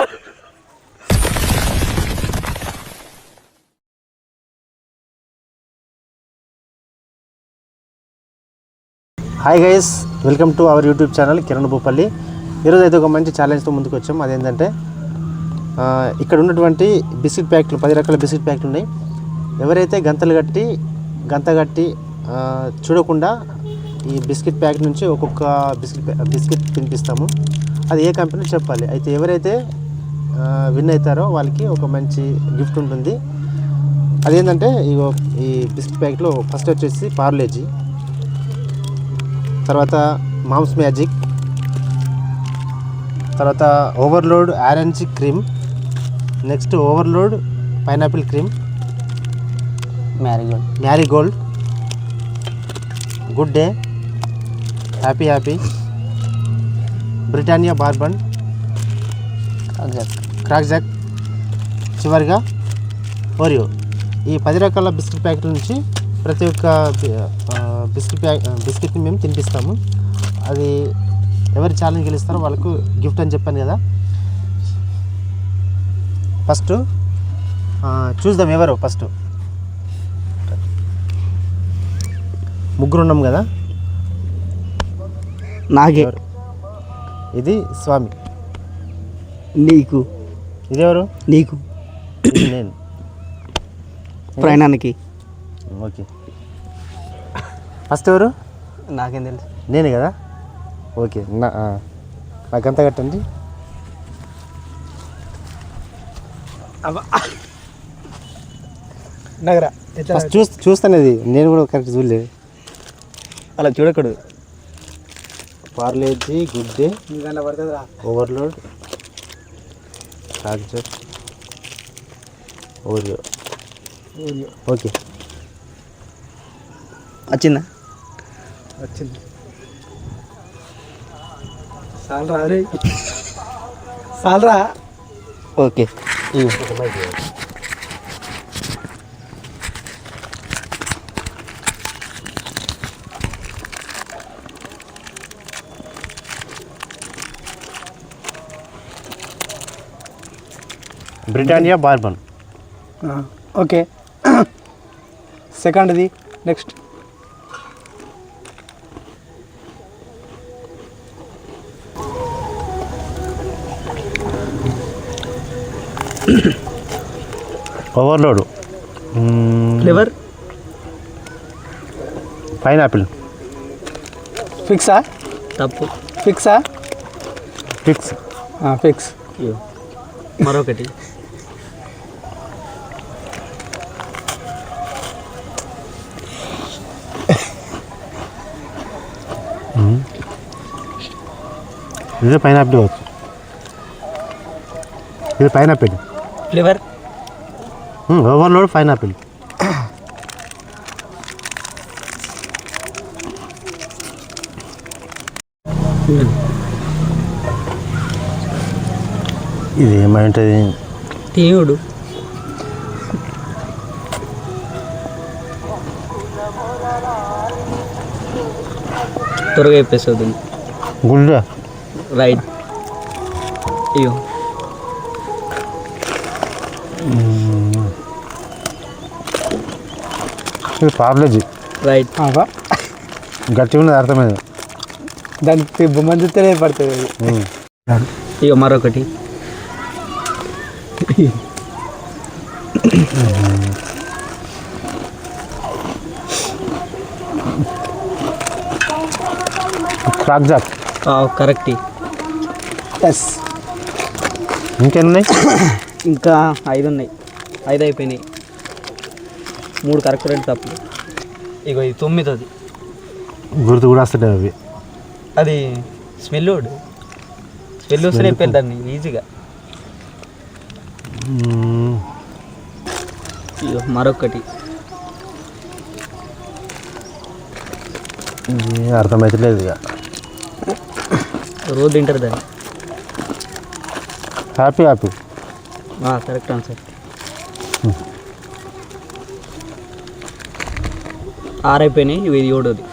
Hi guys welcome to our YouTube channel Kiran Bhupalli. ఈరోజు అయితే ఒక మంచి ఛాలెంజ్తో ముందుకు వచ్చాం అదేంటంటే ఇక్కడ ఉన్నటువంటి బిస్కెట్ ప్యాక్లు పది రకాల బిస్కెట్ ప్యాక్లు ఉన్నాయి. ఎవరైతే గంతలు కట్టి గంత కట్టి చూడకుండా ఈ బిస్కెట్ ప్యాక్ నుంచి ఒక్కొక్క బిస్కెట్ బిస్కెట్ తినిపిస్తాము అది ఏ కంపెనీ చెప్పాలి. అయితే ఎవరైతే విన్ అవుతారో వాళ్ళకి ఒక మంచి గిఫ్ట్ ఉంటుంది. అదేంటంటే ఇగో ఈ బిస్కెట్ ప్యాకెట్లో ఫస్ట్ వచ్చేసి పార్లేజీ తర్వాత మామ్స్ మ్యాజిక్ తర్వాత overload orange cream next overload pineapple cream Marie Gold. Marie Gold good day happy happy Britannia bourbon crack jack చివరిగా ఓరియో ఈ పది రకాల బిస్కెట్ ప్యాకెట్ల నుంచి ప్రతి ఒక్క బిస్కెట్ ప్యాక్ బిస్కెట్ని మేము తినిపిస్తాము. అది ఎవరు ఛాలెంజ్ గెలుస్తారో వాళ్ళకు గిఫ్ట్ అని చెప్పాను కదా. ఫస్ట్ చూద్దాం ఎవరు ఫస్ట్. ముగ్గురు ఉన్నాం కదా. నాకే ఎవరు? ఇది స్వామి. నీకు. ఇది ఎవరు నీకు. నేను. ప్రయాణానికి. ఓకే. ఫస్ట్ ఎవరు? నాకేం తెలుసు. నేనే కదా? ఓకే నా. నాకంతా కట్టండి? నగరా. ఫస్ట్ చూస్ చూస్తానేది. నేను కూడా కరెక్ట్ చూడలేదు అలా చూడకూడదు. Parle G good day. Overload కాగ్జర్ ఓరియో ఓకే వచ్చిందా వచ్చింది సాలరా అరే. సాలరా. ఓకే. Britannia bourbon okay. సెకండ్ది నెక్స్ట్. ఓవర్లోడ్ ఫ్లేవర్ పైనాపిల్ ఫిక్సా తప్పు ఫిక్సా ఫిక్స్ ఫిక్స్. మరొకటి ఇది పైనాపిల్ కావచ్చు. ఇది పైనాపిల్. Flavour overload pineapple. ఇది ఏమంటుంది? తీయుడు త్వరగా చెప్పేస్తుంది గుడ్ రైట్ అయ్యో ఇది పార్లేజీ రైట్ గట్టిగా ఉన్నది అర్థమైంది దానికి బొమ్మ చూస్తేనే పడుతుంది అది ఉమ్. ఇక మరొకటి క్రాక్ జాక్ కరెక్ట్ ఎస్ ఇంకెన్నున్నాయి ఇంకా ఐదు ఉన్నాయి ఐదు అయిపోయినాయి మూడు కరెక్ట్ రెండు తప్పు. ఇగో ఇది తొమ్మిది గుర్తు కూడా వస్తుంటాయి అవి. అది స్మెల్ స్మెల్ వస్తేనే చెప్పాను దాన్ని ఈజీగా. మరొకటి అర్థమవుతలేదు ఇక రోజు తింటారు దాన్ని. హ్యాపీ హ్యాపీ కరెక్ట్ ఆన్సర్ ఆరైపోయినాయి ఇవి ఏడోది.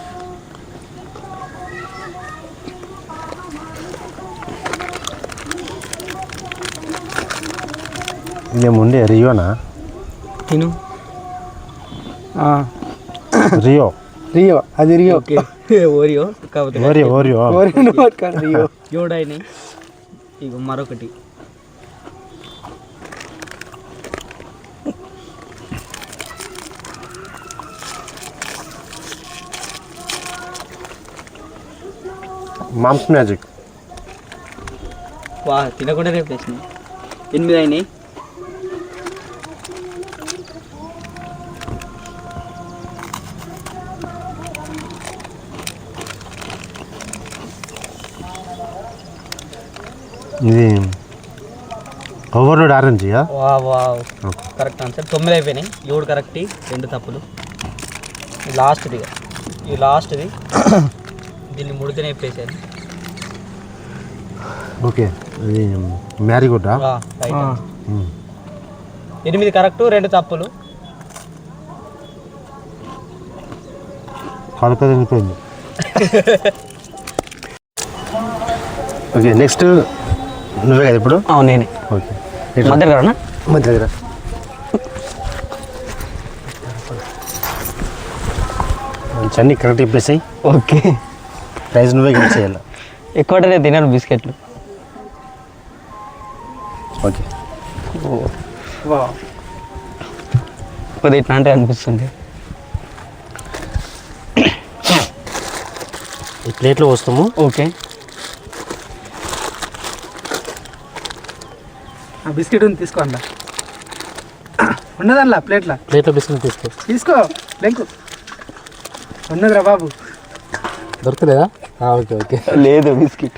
ఇదేముండే రియోనా తిను. ఆ, రియో రియో అది రియో ఓరియో కాకపోతే ఓరియో ఓరియో పట్టుకోండి రియో జోడైనాయి ఇగో మరొకటి. మామ్స్ మ్యాజిక్ వా తినకుండా రేపు తెచ్చినాయి ఎనిమిది అయినాయి. ఇది ఓవర్లోడ్ వా కరెక్ట్ ఆన్సర్ తొమ్మిది అయిపోయినాయి. ఏడు కరెక్ట్ రెండు తప్పులు. లాస్ట్ది ఈ లాస్ట్ది దీన్ని ముడితేనే చెప్పేసారు ఓకే ఇది మ్యారీగోడ్డా రైట్ ఎనిమిది కరెక్ట్ రెండు తప్పులు. కడుపు తినిపోయింది ఓకే నెక్స్ట్ నువ్వే కదా ఇప్పుడు? అవును నేనే. ఓకే. మధ్య కదనా మధ్య దగ్గర మంచి అన్ని కరెక్ట్ చెప్పేసాయి ఓకే. ప్రైజ్ నువ్వే గెలిచి చేయాలి? ఎక్కువ నేను తినాను బిస్కెట్లు. ఓకే. కొద్దిగా ఇట్లా అంటే అనిపిస్తుంది. ఈ ప్లేట్లో వస్తాము ఓకే. ఆ బిస్కెట్ ఉంది తీసుకోండి ఉన్నదల్లా ప్లేట్లా. ప్లేట్లో బిస్కెట్ తీసుకో. తీసుకో లెంకు. ఉన్నదిరా బాబు. దొరకలేదా? Okay okay. లేదు బిస్కెట్.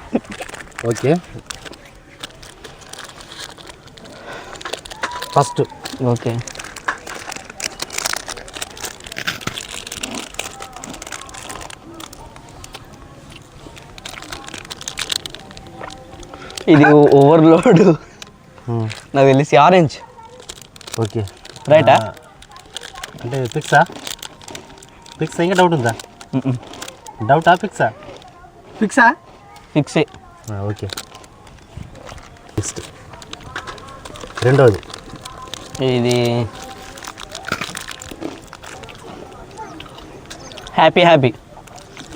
ఓకే. ఫస్ట్. ఓకే. ఇది ఓవర్లోడ్. నాకు తెలిసి ఆరెంజ్. ఓకే. రైటా అంటే ఫిక్సా? ఫిక్స్ ఇంకా డౌట్ ఉందా? డౌటా ఫిక్సా? ఫిక్సా? ఫిక్సే. ఓకే. నెక్స్ట్ రెండవది ఇది హ్యాపీ హ్యాపీ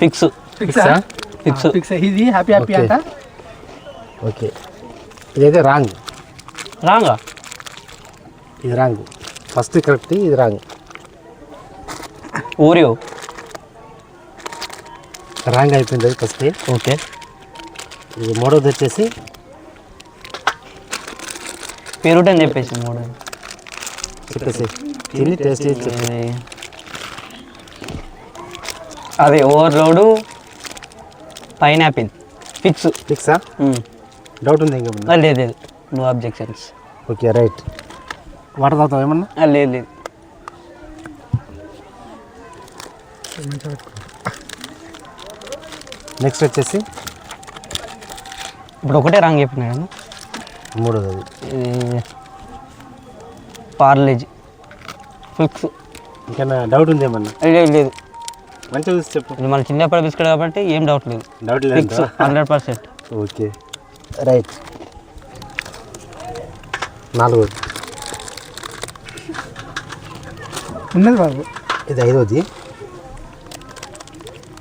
ఫిక్స్. ఫిక్సా? ఫిక్స్? ఫిక్స్. ఇది హ్యాపీ హ్యాపీ Okay. అంట? ఓకే. ఇదైతే రాంగ్. రాంగా? ఇది రాంగ్. ఫస్ట్ కరెక్ట్ ఇది రాంగ్. ఓరియో రాంగ్ అయిపోయింది అది ఫస్ట్. ఓకే. ఇది మూడవది వచ్చేసి పెరుట్ అని చెప్పేసి మూడు చెప్పేసి తిని టేస్ట్ చేసి అదే ఓవర్లోడు పైనాపిల్ ఫిక్స్ ఫిక్సా డౌట్ ఉంది ఇంకా? లేదు లేదు. No objections okay right water తాగుతావు ఏమన్నా? లేదు లేదు. నెక్స్ట్ వచ్చేసి? ఇప్పుడు ఒకటే రాంగ్ చెప్పినా మూడోది పార్లేజీ. ఫిక్స్. ఇంకా డౌట్ ఉంది ఏమన్నా? లేదు లేదు. మంచిగా చూసి చెప్పు. ఇది మన చిన్నప్పటి బిస్కెట్ కాబట్టి ఏం డౌట్ లేదు. డౌట్ ఫిక్స్ లేదు హండ్రెడ్ పర్సెంట్ ఓకే రైట్ నాలుగోది. ఉన్నది బాబు. ఇది ఐదోది.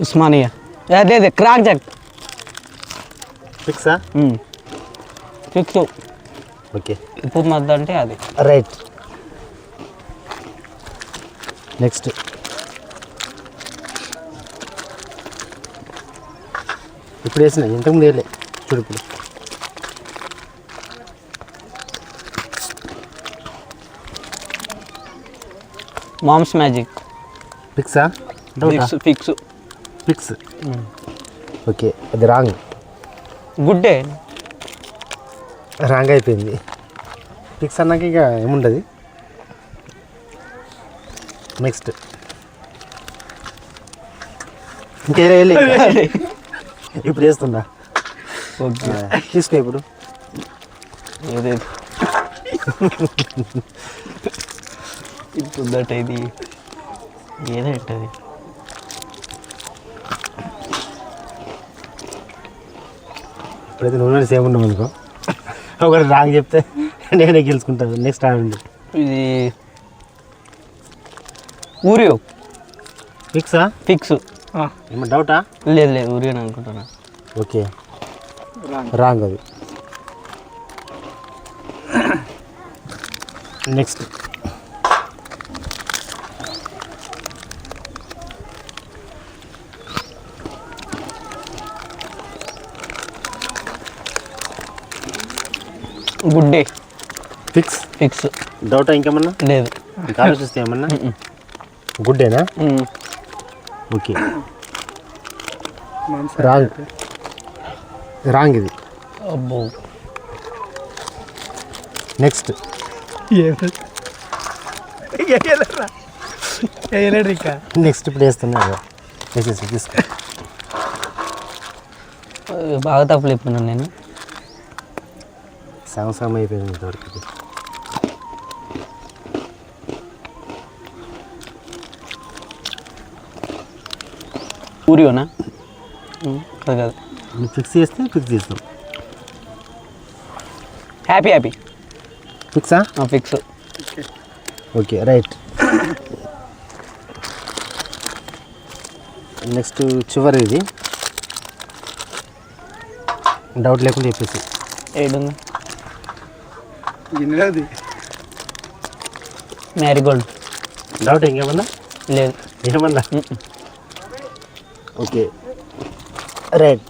ఉస్మానియా. అదే అదే క్రాక్ జాక్ ఫిక్సా ఫిక్స్ ఓకే ఉప్పు మద్ద అంటే అది. Right next. ఇప్పుడు వేసిన ఇంతకుముందు వేయలే. చూడు ఇప్పుడు. Mom's magic. ఫిక్సా fix fix fix okay అది రాంగ్. Good day. రాంగ్ అయిపోయింది. ఫిక్స్ అన్నాక ఇక ఏముండదు. నెక్స్ట్. ఇంకా వేయలే ఇప్పుడు వేస్తున్నా ఓకే. తీసుకో ఇప్పుడు. ఉందట ఇది. ఏదంటది? ఇప్పుడైతే నూనె సేమ్ ఉన్నాం అనుకో ఒకటి రాంగ్ చెప్తే నేనే గెలుచుకుంటాను. నెక్స్ట్ ఆడండి ఇది ఊరియో. ఫిక్సా? ఫిక్స్. ఏమన్నా డౌటా? లేదు లేదు ఊరియో అనుకుంటున్నా. ఓకే. రాంగ్. అది. Next. Good day. Fix? Fix. డౌటా ఇంకేమన్నా? లేదు. ఆలోచిస్తే ఏమన్నా? గుడ్డేనా? ఓకే. రాంగ్. రాంగ్ ఇది. అబ్బో. నెక్స్ట్. నెక్స్ట్ ఇప్పుడు వేస్తున్నా వేసేసి తీసుకో. బాగా తప్పులు చెప్పినాను నేను. సగం అయిపోయింది ఇంతవరకు ఇది. ఊరియోనా కాదు కాదు. ఫిక్స్ చేస్తే ఫిక్స్ చేస్తాం. హ్యాపీ హ్యాపీ ఫిక్సా ఫిక్స్ ఓకే రైట్ నెక్స్ట్ చివరి ఇది. డౌట్ లేకుండా చెప్పేసి. ఏడుంది? గిన్నెది మ్యారీగోల్డ్ డౌట్ ఇంకేమన్నా? లేదు. ఏమన్నా? ఓకే. రైట్.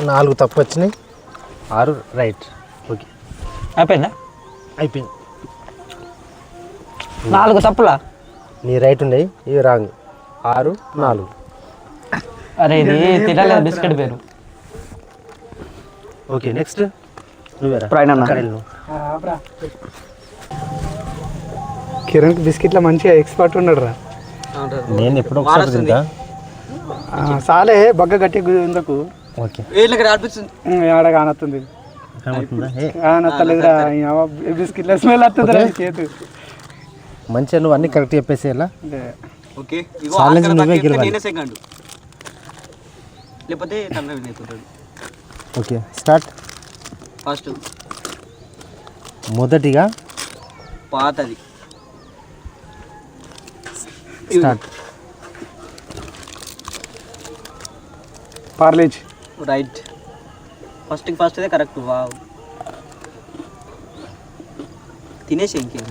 నాలుగు తప్పు వచ్చినాయి. ఆరు రైట్. ఓకే. అయిపోయిందా? అయిపోయింది. నాలుగు తప్పులా? నీ రైట్ ఉన్నాయి ఇవి రాంగ్. ఆరు నాలుగు. అరే ఇది తినలేదు బిస్కెట్ పేరు. Okay next. కిరణ్ బిస్కెట్ల మంచిగా ఎక్స్పర్ట్ ఉన్నాడు రా నేను ఎప్పుడో ఒకసారి తింటా. సాలే బగ్గ గట్టి గుందకు ఓకే. వీళ్ళకి ఆడ కానొస్తుంది కానత్తలేదురా బిస్కెట్ల స్మెల్ వస్తుందిరా చేతు. మంచిగా నువ్వు అన్ని కరెక్ట్ చెప్పేసి ఎలా? నువ్వే గెలవాలి. లేకపోతే ఓకే స్టార్ట్. ఫస్ట్. మొదటిగా? పాతది. Start Parle G right first first అదే కరెక్ట్ వావ్ తినేసి ఇంకేం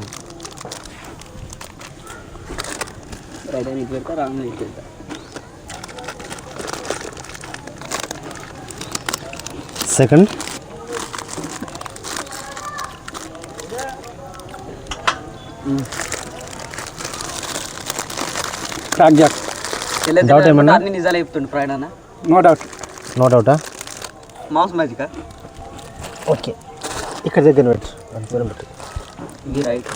రైట్ అని ఇటు పెడతా రాంగ్ ఇటు పెడతా సెకండ్ క్రాక్ జాక్ Doubt ఏమన్నా? అన్ని నిజాలు చెప్తుండు ప్రయాణ నో డౌట్ నో డౌటా మౌస్ మ్యాజిక్ ఓకే. ఇక్కడ దగ్గర పెట్టు. అంత దూరం పెట్టు. ఇది రైట్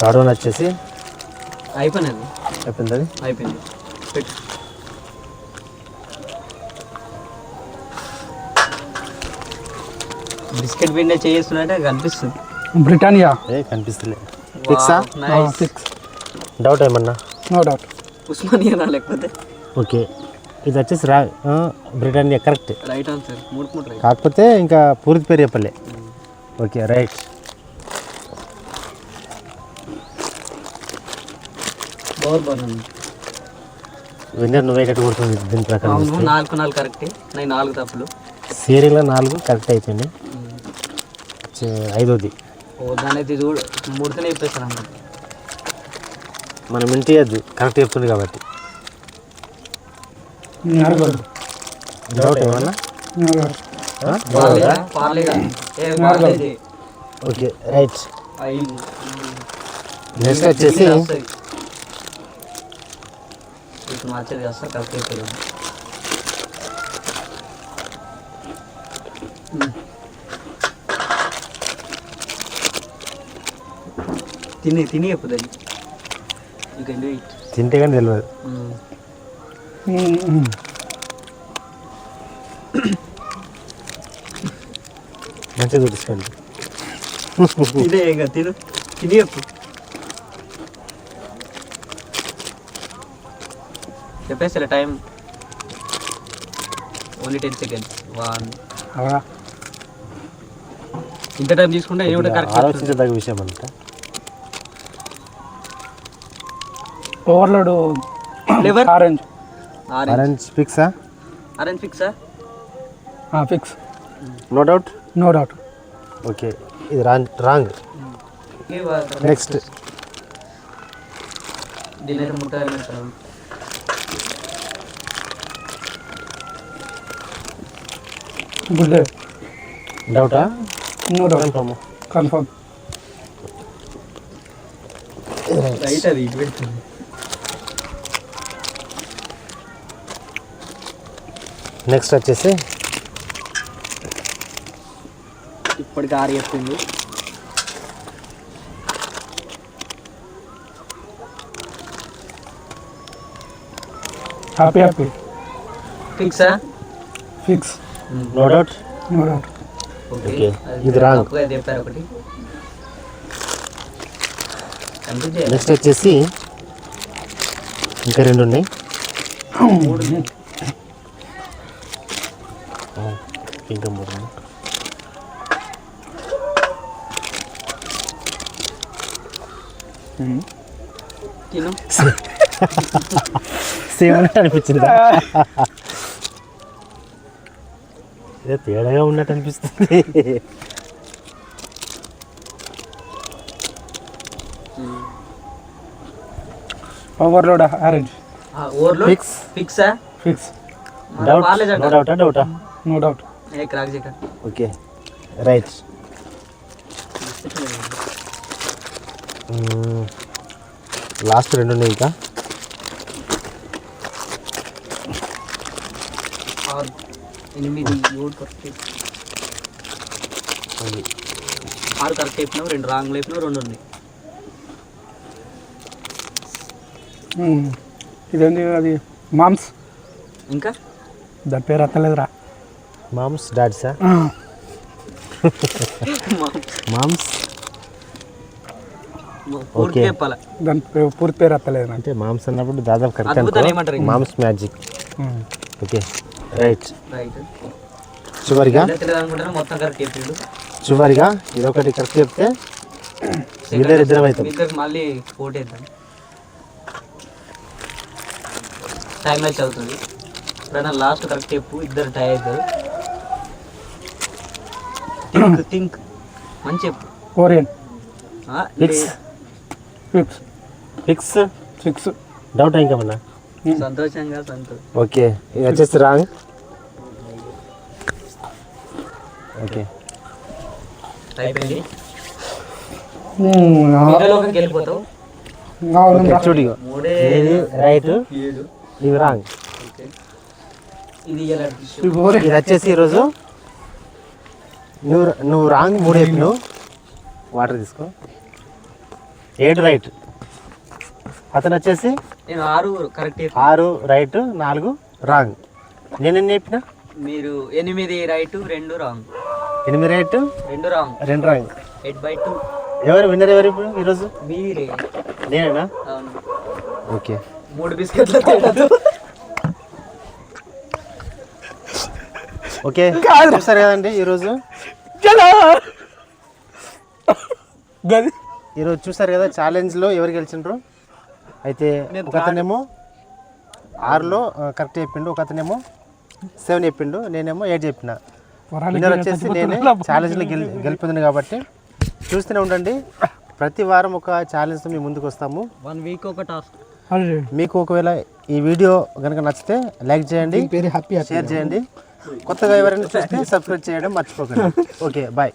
థర్డ్ వన్ వచ్చేసి అయిపోయినది. అయిపోయింది అది అయిపోయింది. పెట్టు. బిస్కెట్ పిండి చేస్తున్నట్టే కనిపిస్తుంది. బ్రిటానియా? ఏ కనిపిస్తలే. ఫిక్సా నైస్ సిక్స్ డౌట్ ఏమన్నా? నో డౌట్ ఉస్మానియా లేకపోతే? ఓకే. ఇది వచ్చేసి రా బ్రిటానియా కరెక్ట్. Right answer. మూడు మూడు రైట్. కాకపోతే ఇంకా పూర్తి పేరు చెప్పలే. Okay right. విన్నర్ నువ్వే కట్టి కొడుతుంది దీని ప్రకారం అవును నాలుగు నాలుగు కరెక్టే. నేను నాలుగు తప్పులు. సీరియల్లో నాలుగు కరెక్ట్ అయిపోయింది ఐదోది. ఓ దాని అయితే చూడు. మూడుతోనే చెప్పేస్తాను అన్నమాట. మనం ఇంటి అది కరెక్ట్ చెప్తుంది కాబట్టి. డౌట్ ఏమన్నా. Okay right. నెక్స్ట్ వచ్చేసి తిని తిని చెప్పుది యూ కెన్ డూ ఇట్ తింటే కానీ తెలియదు మంచిగా చూపించండి. ఇదే ఇంకా తిను తిని. చెప్పు. చెప్పేసలే time. Only ten seconds. One. ఇంత టైం తీసుకుంటే ఏమిటో కరెక్ట్ ఆలోచించదగ్గ విషయం అంట ఓవర్లోడ్ ఫ్లేవర్ ఆరెంజ్. ఆరెంజ్. ఫిక్సా? Orange ఫిక్సా? Fix. No doubt? No doubt. Okay ఇది రాంగ్ రాంగ్. నెక్స్ట్. గుడ్. డౌటా? No doubt. Confirm confirm right అది నెక్స్ట్ వచ్చేసి ఇప్పటికి ఆరు చెప్పింది. Happy happy ఫిక్సా fix no doubt no doubt Okay. ఇది చేయాలి. నెక్స్ట్ వచ్చేసి ఇంకా రెండు ఉన్నాయి. ఉన్నాయి తిను. సేమ్ అన్నట్టు అనిపించింది? ఏదో తేడాగా ఉన్నట్టు అనిపిస్తుంది. ఓవర్లోడ్ ఆరెంజ్ ఓవర్లో ఫిక్స్ ఫిక్సా ఫిక్స్ డౌట్ డౌటా డౌటా నో డౌట్ ఏ క్రాక్ చేయక. ఓకే. రైట్. లాస్ట్ రెండు ఉన్నాయి ఇంకా. ఆరు. ఎనిమిది ఏడు కరెక్ట్ ఆరు కరెక్ట్ చెప్పినావు రెండు రాంగ్ చెప్పినావు రెండు ఉన్నాయి. ఇదేంటి అది? మామ్స్? ఇంకా? దాని పేరు అత్తలేదురా మామ్స్ డాడ్సా మామ్స్. చెప్పాల? దాని పూర్తి పేరు అత్తలేదు అంటే మామ్స్ అన్నప్పుడు దాదాపు correct? Mom's magic. Okay. Right. Right. చివరిగా తెలియదు అనుకుంటాను మొత్తం కరెక్ట్ చెప్పిండు. చివరిగా ఇదొకటి కరెక్ట్ చెప్తే ఇద్దరం అవుతాం. ఇద్దరికి మళ్ళీ పోటీ వేద్దాం టైం మ్యాచ్ అవుతుంది ఎప్పుడైనా లాస్ట్ కరెక్ట్ చెప్పు ఇద్దరు టై అవుతారు. థింక్ థింక్ మంచి చెప్పు ఓరియన్ ఆ, fix fix fix six doubt ఇంకేమన్నా సంతోషంగా సంతోషం ఓకే ఇది వచ్చేసి రాంగ్ ఓకే అయిపోయింది వెళ్ళిపోతావు చూడు ఇది రైట్ ఇది రాంగ్ ఇది వచ్చేసి ఈరోజు నువ్వు నువ్వు రాంగ్ మూడు చెప్పినావు వాటర్ తీసుకో. ఏడు రైట్. అతను వచ్చేసి నేను ఆరు కరెక్ట్ ఆరు రైట్ నాలుగు రాంగ్. నేను ఎన్ని చెప్పిన? మీరు ఎనిమిది రైట్ రెండు రాంగ్. ఎనిమిది రైట్ రెండు రాంగ్. రెండు రాంగ్. ఎయిట్ బై టూ ఎవరు విన్నర్ ఎవరు ఇప్పుడు ఈరోజు? మీరే. నేనేనా? అవును. ఓకే. మూడు బిస్కెట్ల తేడాతో. ఓకే. చూస్తారు కదండి ఈరోజు. గది. ఈరోజు చూసారు కదా ఛాలెంజ్లో ఎవరు గెలిచిండ్రు? అయితే ఒకతనేమో ఆరులో కరెక్ట్ చెప్పిండు ఒకతనేమో సెవెన్ చెప్పిండు నేనేమో ఎయిట్ చెప్పిన. విన్నర్ వచ్చేసి నేనే ఛాలెంజ్లో గెలి గెలిపింది కాబట్టి చూస్తూనే ఉండండి. ప్రతి వారం ఒక ఛాలెంజ్తో మేము ముందుకు వస్తాము. వన్ వీక్ ఒక టాస్క్ మీకు ఒకవేళ ఈ వీడియో కనుక నచ్చితే లైక్ చేయండి షేర్ చేయండి. కొత్తగా ఎవరైనా చూస్తే సబ్స్క్రైబ్ చేయడం మర్చిపోకండి. Okay bye